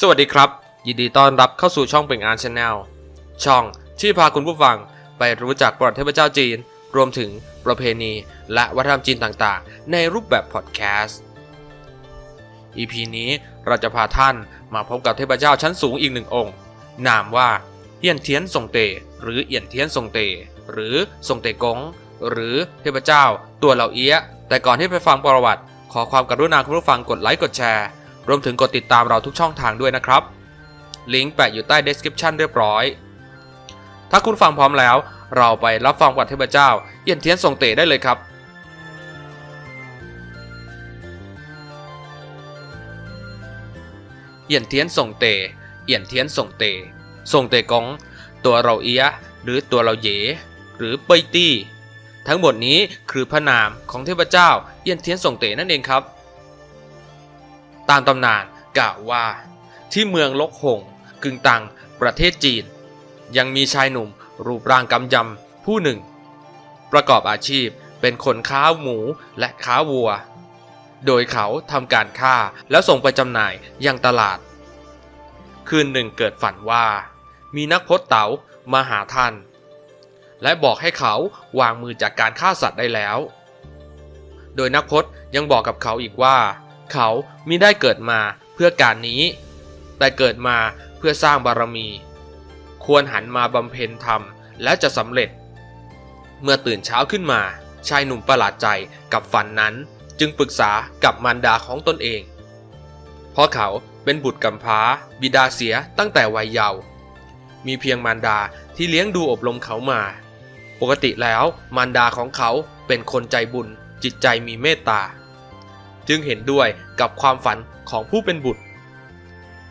สวัสดีครับ ยินดีต้อนรับเข้าสู่ช่องเป่งอานชาแนลช่องที่พาคุณผู้ฟังไปรู้จักประวัติเทพเจ้าจีน รวมถึงประเพณี และวัฒนธรรมจีนต่างๆ ในรูปแบบพอดแคสต์ EP นี้เราจะพาท่านมาพบกับเทพเจ้าชั้นสูงอีกหนึ่งองค์ นามว่าเอียนเทียนทรงเต หรือเอียนเทียนทรงเต หรือทรงเตกง หรือเทพเจ้าตัวเหล่าเอี้ยะแต่ก่อนที่ไปฟังประวัติ ขอความกรุณาคุณผู้ฟังกดไลค์กดแชร์ รวมถึงกดติดตามเราทุกช่องทางด้วยนะครับ ลิงก์แปะอยู่ใต้ description เรียบร้อย ถ้าคุณฟังพร้อมแล้ว เราไปรับฟังประวัติเทพเจ้าเอี่ยนเทียนทรงเตได้เลยครับเอี่ยนเทียนส่งเตเอี่ยนเทียนส่งเตส่งเตกงตัวเราเอียหรือตัวเราเยหรือเปยตี้ทั้งหมดนี้คือพระนามของเทพเจ้าเอี่ยนเทียนส่งเตนั่นเองครับ ตามตำนานกล่าวว่า ที่เมืองลกหงกึงตังประเทศจีน ยังมีชายหนุ่มรูปร่างกำยำผู้หนึ่ง ประกอบอาชีพเป็นคนค้าหมูและค้าวัว โดยเขาทำการฆ่าแล้วส่งไปจำหน่ายยังตลาด คืนหนึ่งเกิดฝันว่า มีนักพจเต๋ามาหาท่าน และบอกให้เขาวางมือจากการฆ่าสัตว์ได้แล้ว โดยนักพจยังบอกกับเขาอีกว่า เขามิได้เกิดมาเพื่อการนี้ แต่เกิดมาเพื่อสร้างบารมี ควรหันมาบำเพ็ญธรรมและจะสำเร็จ เมื่อตื่นเช้าขึ้นมา ชายหนุ่มประหลาดใจกับฝันนั้นจึงปรึกษากับมารดาของตนเอง เพราะเขาเป็นบุตรกำพร้า บิดาเสียตั้งแต่วัยเยาว์มีเพียงมารดาที่เลี้ยงดูอบรมเขามา ปกติแล้วมารดาของเขาเป็นคนใจบุญจิตใจมีเมตตา จึงเห็นด้วยกับความฝันของผู้เป็นบุตร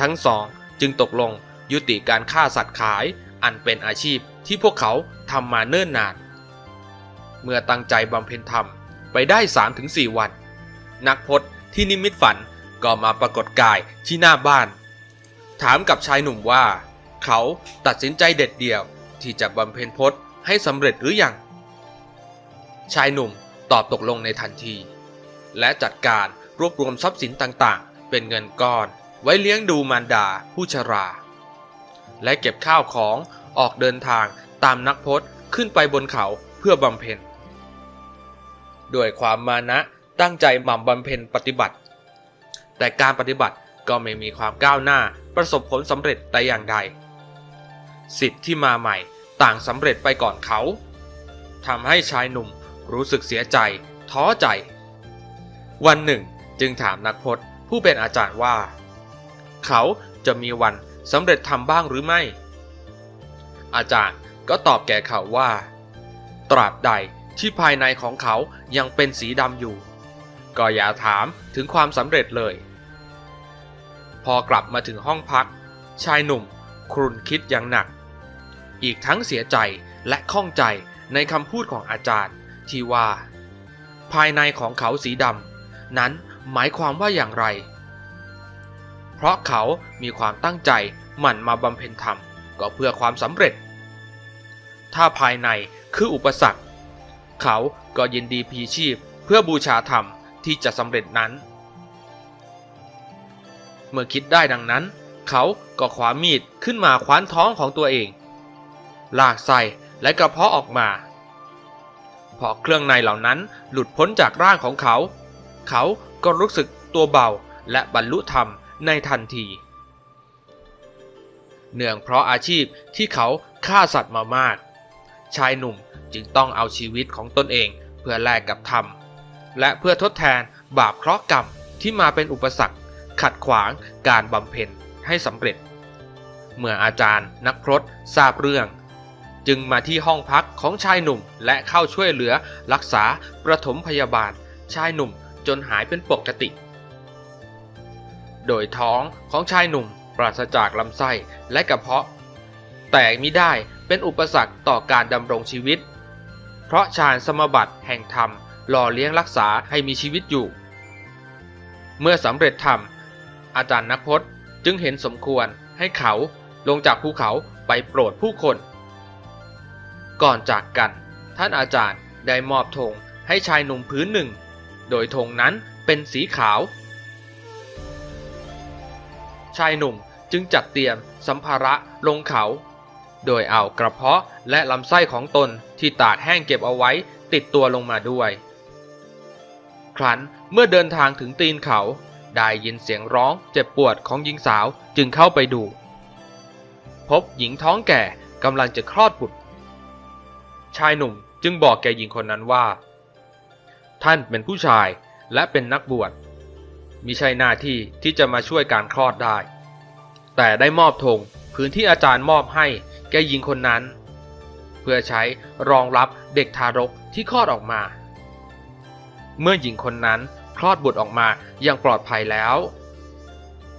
ทั้งสองจึงตกลงยุติการฆ่าสัตว์ขายอันเป็นอาชีพที่พวกเขาทำมาเนิ่นนาน เมื่อตั้งใจบำเพ็ญธรรมไปได้ 3-4 วัน นักพจน์ที่นิมิตฝันก็มาปรากฏกายที่หน้าบ้าน ถามกับชายหนุ่มว่า เขาตัดสินใจเด็ดเดี่ยวที่จะบำเพ็ญพจน์ให้สำเร็จหรือยัง ชายหนุ่มตอบตกลงในทันที และจัดการรวบรวมทรัพย์สินต่างๆ เป็นเงินก้อน ไว้เลี้ยงดูมารดาผู้ชรา และเก็บข้าวของออกเดินทางตามนักพจน์ขึ้นไปบนเขาเพื่อบำเพ็ญด้วยความมานะตั้งใจหมั่นบำเพ็ญปฏิบัติ แต่การปฏิบัติก็ไม่มีความก้าวหน้าประสบผลสำเร็จแต่อย่างใด สิทธิ์ที่มาใหม่ต่างสำเร็จไปก่อนเขาทำให้ชายหนุ่มรู้สึกเสียใจ ท้อใจ วันหนึ่ง จึงถามนักพจน์ผู้เป็นอาจารย์ว่า เขาจะมีวันสำเร็จทำบ้างหรือไม่ อาจารย์ก็ตอบแก่เขาว่า ตราบใดที่ภายในของเขายังเป็นสีดำอยู่ ก็อย่าถามถึงความสำเร็จเลย พอกลับมาถึงห้องพัก ชายหนุ่มครุนคิดอย่างหนัก อีกทั้งเสียใจและข้องใจในคำพูดของอาจารย์ที่ว่า ภายในของเขาสีดำ นั้นหมายความว่าอย่างไร เพราะเขามีความตั้งใจหมั่นมาบำเพ็ญธรรมก็เพื่อความสำเร็จ ถ้าภายในคืออุปสรรค เขาก็ยินดีพีชีพเพื่อบูชาธรรมที่จะสำเร็จนั้น เมื่อคิดได้ดังนั้น เขาก็คว้ามีดขึ้นมาคว้านท้องของตัวเอง ลากไส้และกระเพาะออกมาพอเครื่องในเหล่านั้นหลุดพ้นจากร่างของเขา เขาก็รู้สึกตัวเบาและบรรลุธรรมในทันที เนื่องเพราะอาชีพที่เขาฆ่าสัตว์มามาก ชายหนุ่มจึงต้องเอาชีวิตของตนเองเพื่อแลกกับธรรม และเพื่อทดแทนบาปเคราะห์กรรมที่มาเป็นอุปสรรค ขัดขวางการบำเพ็ญให้สำเร็จ เมื่ออาจารย์นักพรตทราบเรื่อง จึงมาที่ห้องพักของชายหนุ่มและเข้าช่วยเหลือรักษาประถมพยาบาล ชายหนุ่ม จนหายเป็นปกติ โดยท้องของชายหนุ่มปราศจากลำไส้และกระเพาะ แต่มิได้เป็นอุปสรรคต่อการดำรงชีวิต เพราะฌานสมบัติแห่งธรรมหล่อเลี้ยงรักษาให้มีชีวิตอยู่ เมื่อสำเร็จธรรม อาจารย์นักพจน์จึงเห็นสมควรให้เขาลงจากภูเขาไปโปรดผู้คน ก่อนจากกัน ท่านอาจารย์ได้มอบธงให้ชายหนุ่มพื้นหนึ่ง โดยธงนั้นเป็นสีขาว ชายหนุ่มจึงจัดเตรียมสัมภาระลงเขา โดยเอากระเพาะและลำไส้ของตนที่ตากแห้งเก็บเอาไว้ติดตัวลงมาด้วย ครั้นเมื่อเดินทางถึงตีนเขา ได้ยินเสียงร้องเจ็บปวดของหญิงสาวจึงเข้าไปดู พบหญิงท้องแก่กำลังจะคลอดบุตร ชายหนุ่มจึงบอกแก่หญิงคนนั้นว่า ท่านเป็นผู้ชายและเป็นนักบวชมิใช่หน้าที่ที่จะมาช่วยการคลอดได้ แต่ได้มอบธงพื้นที่อาจารย์มอบให้แก่หญิงคนนั้น เพื่อใช้รองรับเด็กทารกที่คลอดออกมา เมื่อหญิงคนนั้นคลอดบุตรออกมาอย่างปลอดภัยแล้ว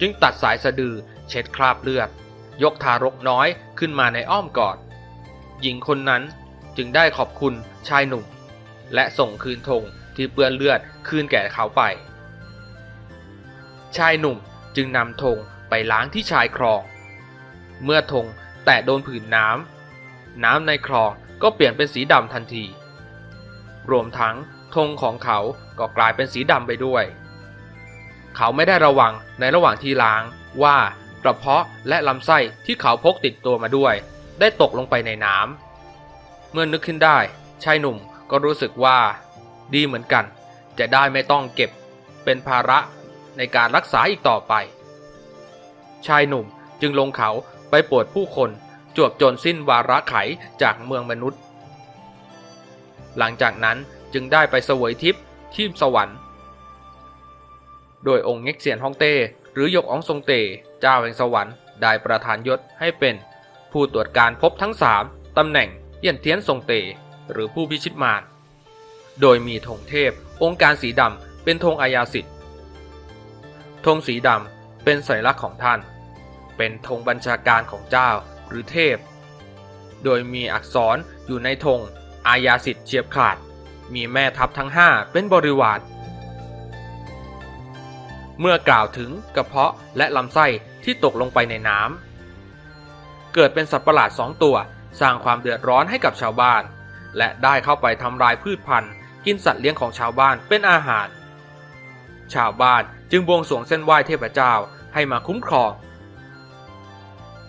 จึงตัดสายสะดือเช็ดคราบเลือด ยกทารกน้อยขึ้นมาในอ้อมกอด หญิงคนนั้นจึงได้ขอบคุณชายหนุ่ม และส่งคืนธง ที่เปื้อนเลือดคืนแก่เขาไป ชายหนุ่มจึงนำธงไปล้างที่ชายคลอง เมื่อธงแตะโดนผืนน้ำน้ำในคลองก็เปลี่ยนเป็นสีดำทันที รวมทั้งธงของเขาก็กลายเป็นสีดำไปด้วย เขาไม่ได้ระวังในระหว่างที่ล้างว่ากระเพาะและลำไส้ที่เขาพกติดตัวมาด้วย ได้ตกลงไปในน้ำเมื่อนึกขึ้นได้ชายหนุ่มก็รู้สึกว่า ดีเหมือนกัน จะได้ไม่ต้องเก็บเป็นภาระในการรักษาอีกต่อไป ชายหนุ่มจึงลงเขาไปปวดผู้คนจวบจนสิ้นวาระไขจากเมืองมนุษย์ หลังจากนั้นจึงได้ไปเสวยทิพย์ที่สวรรค์ โดยองค์เง็กเซียนฮ่องเต้ หรือยกอองทรงเตเจ้าแห่งสวรรค์ได้ประทานยศให้เป็นผู้ตรวจการพบทั้งสามตำแหน่งเยี่ยนเทียนทรงเต หรือผู้พิชิตมาร โดยมีธงเทพ องค์การสีดำเป็นธงอาญาสิทธิ์ธงสีดำเป็นสัญลักษณ์ของท่าน เป็นธงบัญชาการของเจ้าหรือเทพ โดยมีอักษรอยู่ในธงอาญาสิทธิ์เฉียบขาด มีแม่ทัพทั้งห้าเป็นบริวารเมื่อกล่าวถึงกระเพาะและลำไส้ที่ตกลงไปในน้ำเกิดเป็นสัตว์ประหลาดสองตัว สร้างความเดือดร้อนให้กับชาวบ้าน และได้เข้าไปทำลายพืชพันธุ์ กินสัตว์เลี้ยงของชาวบ้านเป็นอาหาร ชาวบ้านจึงบวงสรวงเส้นไหว้เทพเจ้าให้มาคุ้มครอง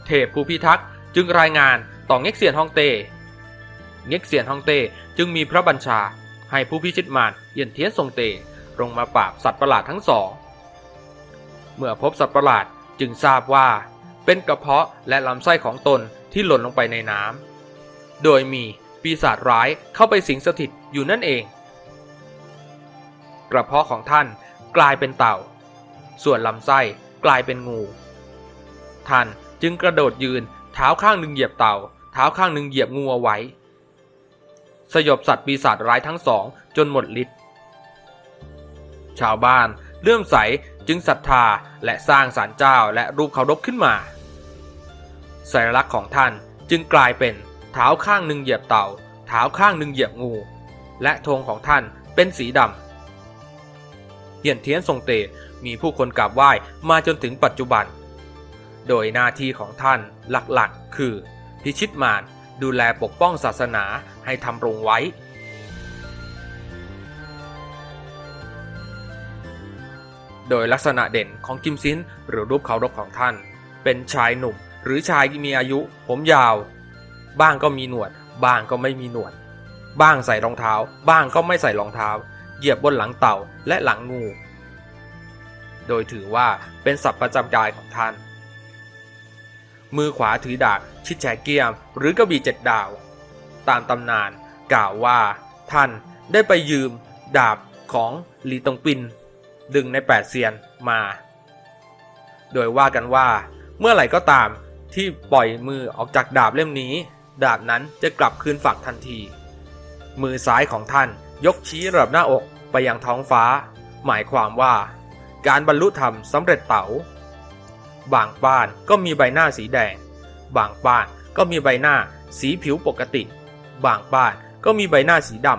เทพผู้พิทักษ์จึงรายงานต่อเง็กเซียนฮ่องเต้ เง็กเซียนฮ่องเต้จึงมีพระบัญชาให้ผู้พิชิตมารเยียนเทียนทรงเตลงมาปราบสัตว์ประหลาดทั้งสอง เมื่อพบสัตว์ประหลาดจึงทราบว่า เป็นกระเพาะและลำไส้ของตนที่หล่นลงไปในน้ำโดยมีปีศาจร้ายเข้าไปสิงสถิตอยู่นั่นเอง ระเพาะของท่านกลายเป็นเต่า ส่วนลำไส้กลายเป็นงู ท่านจึงกระโดดยืนเท้าข้างหนึ่งเหยียบเต่า เท้าข้างหนึ่งเหยียบงูเอาไว้ สยบสัตว์ปีศาจร้ายทั้งสองจนหมดฤทธิ์ชาวบ้านเลื่อมใสจึงศรัทธาและสร้างศาลเจ้าและรูปเคารพขึ้นมา สัญลักษณ์ของท่านจึงกลายเป็นเท้าข้างหนึ่งเหยียบเต่า เท้าข้างหนึ่งเหยียบงู และธงของท่านเป็นสีดำ เฮียนเทียนทรงเต มีผู้คนกราบไหว้มาจนถึงปัจจุบัน โดยหน้าที่ของท่านหลักๆ คือ พิชิตมารดูแลปกป้องศาสนาให้ทำรงไว้ โดยลักษณะเด่นของกิมซินหรือรูปเคารพของท่าน เป็นชายหนุ่ม หรือชายที่มีอายุผมยาว บ้างก็มีหนวด บ้างก็ไม่มีหนวด บ้างใส่รองเท้า บ้างก็ไม่ใส่รองเท้า เหยียบบนหลังเต่าและหลังงู โดยถือว่าเป็นสัตว์ประจำกายของท่าน มือขวาถือดาบชิดแฉเกียม หรือกระบี่เจ็ดดาว ตามตำนานกล่าวว่า ท่านได้ไปยืมดาบของหลีตงปิน ดึงในแปดเซียนมา โดยว่ากันว่าเมื่อไหร่ก็ตามที่ปล่อยมือออกจากดาบเล่มนี้ ดาบนั้นจะกลับคืนฝักทันที มือซ้ายของท่าน ยกชี้ระดับหน้าอกไปยังท้องฟ้า หมายความว่า การบรรลุธรรมสำเร็จเต๋า บางบ้านก็มีใบหน้าสีแดง บางบ้านก็มีใบหน้าสีผิวปกติ บางบ้านก็มีใบหน้าสีด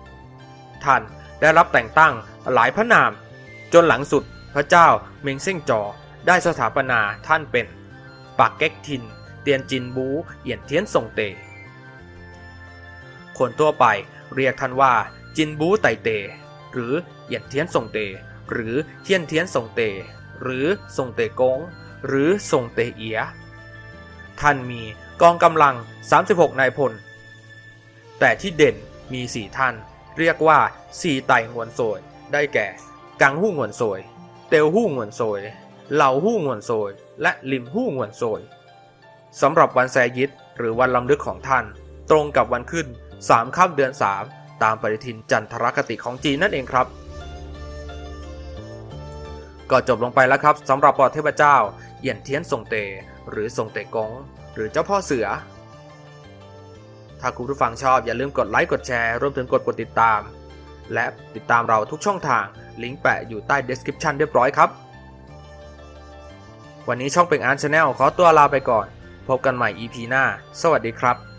ำ ท่านได้รับแต่งตั้งหลายพระนาม จนหลังสุดพระเจ้าเมงเซ่งจอได้สถาปนาท่านเป็นปักเก๊กทิน เตียนจินบู เอียนเทียนทรงเต คนทั่วไป เรียกท่านว่าจินบูไตเต หรือเอียนเทียนทรงเต หรือเทียนเทียนทรงเต หรือทรงเตกง หรือทรงเตเอีย ท่านมีกองกำลัง 36 นายพล แต่ที่เด่นมี 4 ท่าน เรียกว่าสีไต่หวนโซย ได้แก่ กังหู้หวนโซย เตียวหู้หวนโซย เหล่าหู้หวนโซย และลิมหู้หวนโซยสำหรับวันแซยิดหรือวันลำลึกของท่าน ตรงกับวันขึ้น 3ค่ำเดือน 3 ตามปฏิทินจันทรคติของจีนนั่นเองครับก็จบลงไปแล้วครับสำหรับปอเทพเจ้าเหยียนเทียนทรงเต หรือทรงเตกง หรือเจ้าพ่อเสือ ถ้าคุณผู้ฟังชอบอย่าลืมกดไลค์กดแชร์รวมถึงกดกดติดตาม และติดตามเราทุกช่องทางลิงก์แปะอยู่ใต้ description เรียบร้อยครับ วันนี้ช่องเป็งอาร์ชาแนลขอตัวลาไปก่อน พบกันใหม่ EP หน้า สวัสดีครับ